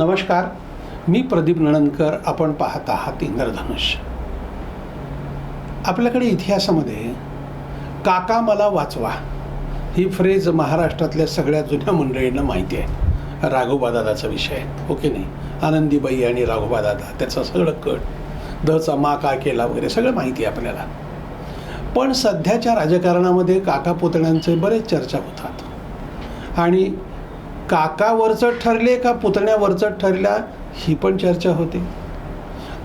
नमस्कार. मी प्रदीप नणनकर आपण पाहत आहात इंद्रधनुष्य आपल्याकडे इतिहासामध्ये काका मला वाचवा ही फ्रेज महाराष्ट्रातल्या सगळ्या जुन्या मंडळींना माहिती आहे. राघोबा दादाचा विषय आहे ओके नाही? आनंदीबाई आणि राघोबा दादा त्याचं सगळं कट दचा मा का केला वगैरे सगळं माहिती आहे आपल्याला. पण सध्याच्या राजकारणामध्ये काका पुतण्यांचे बरेच चर्चा होतात. आणि काकावरचं ठरले का पुतण्यावरचं ठरल्या ही पण चर्चा होते.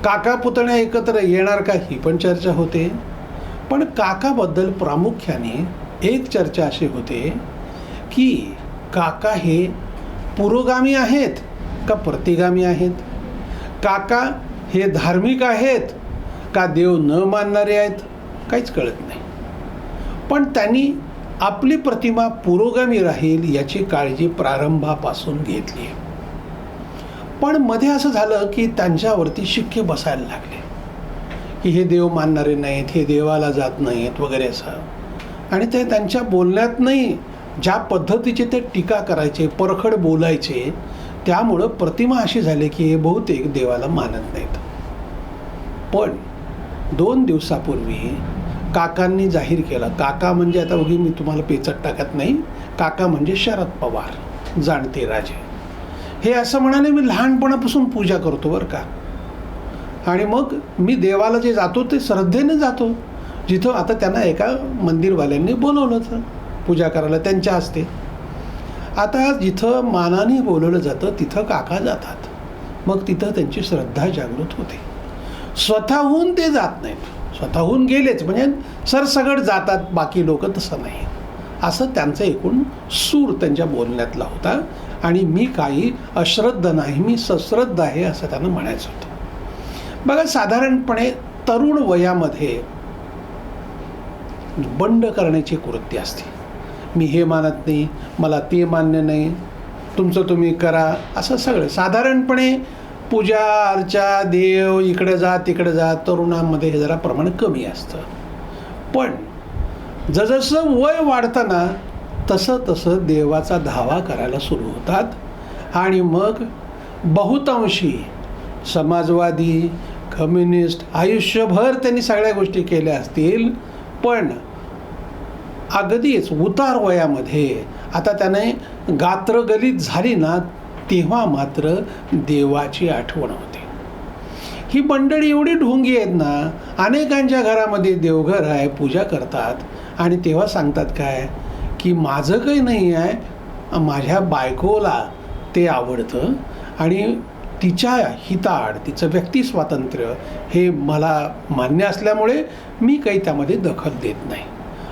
काका पुतण्या एकत्र येणार का ही पण चर्चा होते. पण काकाबद्दल प्रामुख्याने एक चर्चा अशी होते की काका हे पुरोगामी आहेत का प्रतिगामी आहेत? काका हे धार्मिक आहेत का देव न मानणारे आहेत? काहीच कळत नाही. पण त्यांनी आपली प्रतिमा पुरोगामी राहील याची काळजी प्रारंभापासून घेतली पण मध्ये असं झालं की त्यांच्यावरती शिक्के बसायला लागले. की हे देव मानणारे नाहीत हे देवाला जात नाहीत वगैरे असं. आणि ते त्यांच्या बोलण्यात नाही ज्या पद्धतीचे ते टीका करायचे परखड बोलायचे त्यामुळं प्रतिमा अशी झाली की हे बहुतेक देवाला मानत नाहीत. पण दोन दिवसापूर्वी काकांनी जाहीर केलं. काका म्हणजे आता उगी मी तुम्हाला पेचत टाकत नाही. काका म्हणजे शरद पवार. जाणते राजे. हे असं म्हणाले मी लहानपणापासून पूजा करतो बरं का. आणि मग मी देवाला जे जातो ते श्रद्धेने जातो. जिथं आता त्यांना एका मंदिरवाल्यांनी बोलवलं होतं. पूजा करायला त्यांच्या हस्ते. आता जिथं मानाने बोलवलं जातं तिथं काका जातात. मग तिथं त्यांची श्रद्धा जागृत होते. स्वतःहून ते जात नाहीत. स्वतःहून गेलेच. म्हणजे सरसगट जातात बाकी लोक तसं नाही. असं त्यांचं एकूण सूर त्यांच्या बोलण्यातला होता. आणि मी काही अश्रद्ध नाही मी सश्रद्ध आहे असं त्यांना म्हणायचं होतं. बघा साधारणपणे तरुण वयामध्ये बंड करण्याची कृती असते. मी हे मानत नाही मला ते मान्य नाही तुमचं तुम्ही करा असं सगळं. साधारणपणे पूजा अर्चा देव इकडे जा तिकडे जा तरुणांमध्ये हे जरा प्रमाण कमी असतं. पण जसं वय वाढताना तसं तसं देवाचा धावा करायला सुरू होतात. आणि मग बहुतांशी समाजवादी कम्युनिस्ट आयुष्यभर त्यांनी सगळ्या गोष्टी केल्या असतील. पण अगदीच उतार वयामध्ये आता त्याने गात्रगलित झाली ना तेव्हा मात्र देवाची आठवण होते. ही मंडळी एवढी ढोंगी आहेत ना अनेकांच्या घरामध्ये देवघर आहे पूजा करतात आणि तेव्हा सांगतात काय की माझं काही नाही आहे माझ्या बायकोला ते आवडतं आणि तिच्या हिताड तिचं व्यक्ती स्वातंत्र्य हे मला मान्य असल्यामुळे मी काही त्यामध्ये दखल देत नाही.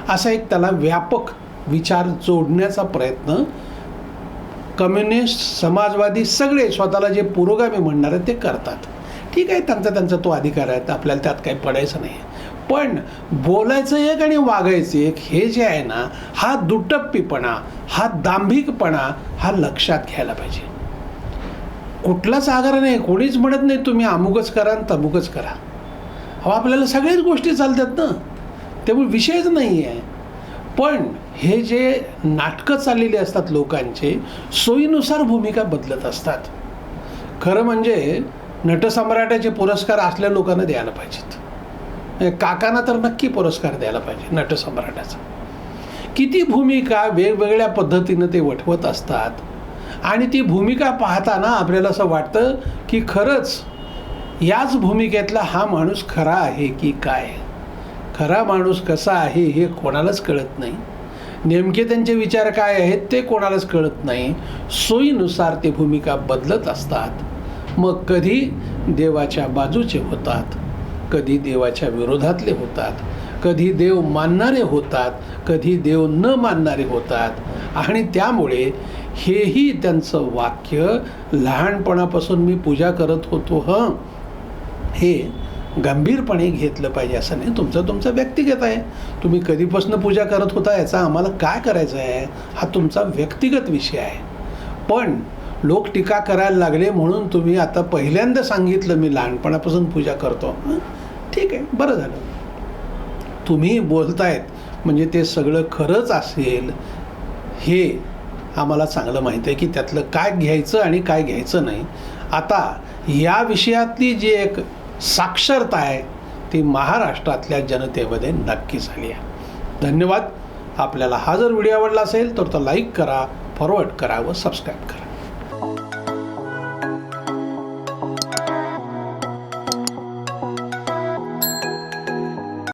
असा एक त्याला व्यापक विचार जोडण्याचा प्रयत्न कम्युनिस्ट समाजवादी सगळे स्वतःला जे पुरोगामी म्हणणार आहेत ते करतात. ठीक आहे त्यांचा त्यांचा तो अधिकार आहे आपल्याला त्यात काही पडायचं नाही. पण बोलायचं एक आणि वागायचं एक हे जे आहे ना हा दुटप्पीपणा हा दांभिकपणा हा लक्षात घ्यायला पाहिजे. कुठलाच आग्रह नाही कोणीच म्हणत नाही तुम्ही अमुकच करा आणि तमुकच करा. अहो आपल्याला सगळ्याच गोष्टी चालतात ना. त्यामुळे विषयच नाही आहे पण हे जे नाटकं चाललेली असतात लोकांचे सोयीनुसार भूमिका बदलत असतात. खरं म्हणजे नटसम्राटाचे पुरस्कार असल्या लोकांना द्यायला पाहिजेत. म्हणजे काकांना तर नक्की पुरस्कार द्यायला पाहिजे नटसम्राटाचा. किती भूमिका वेगवेगळ्या पद्धतीनं ते वठवत असतात आणि ती भूमिका पाहताना आपल्याला असं वाटतं की खरंच याच भूमिकेतला हा माणूस खरा आहे की काय? खरा माणूस कसा आहे हे कोणालाच कळत नाही. नेमके त्यांचे विचार काय आहेत ते कोणालाच कळत नाही. सोयीनुसार ते भूमिका बदलत असतात. मग कधी देवाच्या बाजूचे होतात कधी देवाच्या विरोधातले होतात कधी देव मानणारे होतात कधी देव न मानणारे होतात. आणि त्यामुळे हेही त्यांचं वाक्य लहानपणापासून मी पूजा करत होतो हं. हे गंभीरपणे घेतलं पाहिजे असं नाही. तुमचं तुमचं व्यक्तिगत आहे. तुम्ही कधीपासून पूजा करत होता याचा आम्हाला काय करायचं आहे? हा तुमचा व्यक्तिगत विषय आहे. पण लोक टीका करायला लागले म्हणून तुम्ही आता पहिल्यांदा सांगितलं मी लहानपणापासून पूजा करतो. ठीक आहे बरं झालं. तुम्ही बोलतायत म्हणजे ते सगळं खरंच असेल हे आम्हाला चांगलं माहीत आहे की त्यातलं काय घ्यायचं आणि काय घ्यायचं नाही. आता या विषयातली जी एक साक्षरता आहे ती महाराष्ट्रातल्या जनतेमध्ये नक्की झाली आहे. धन्यवाद. आपल्याला हा जर व्हिडिओ आवडला असेल तर तो लाईक करा फॉरवर्ड करा व सबस्क्राईब करा.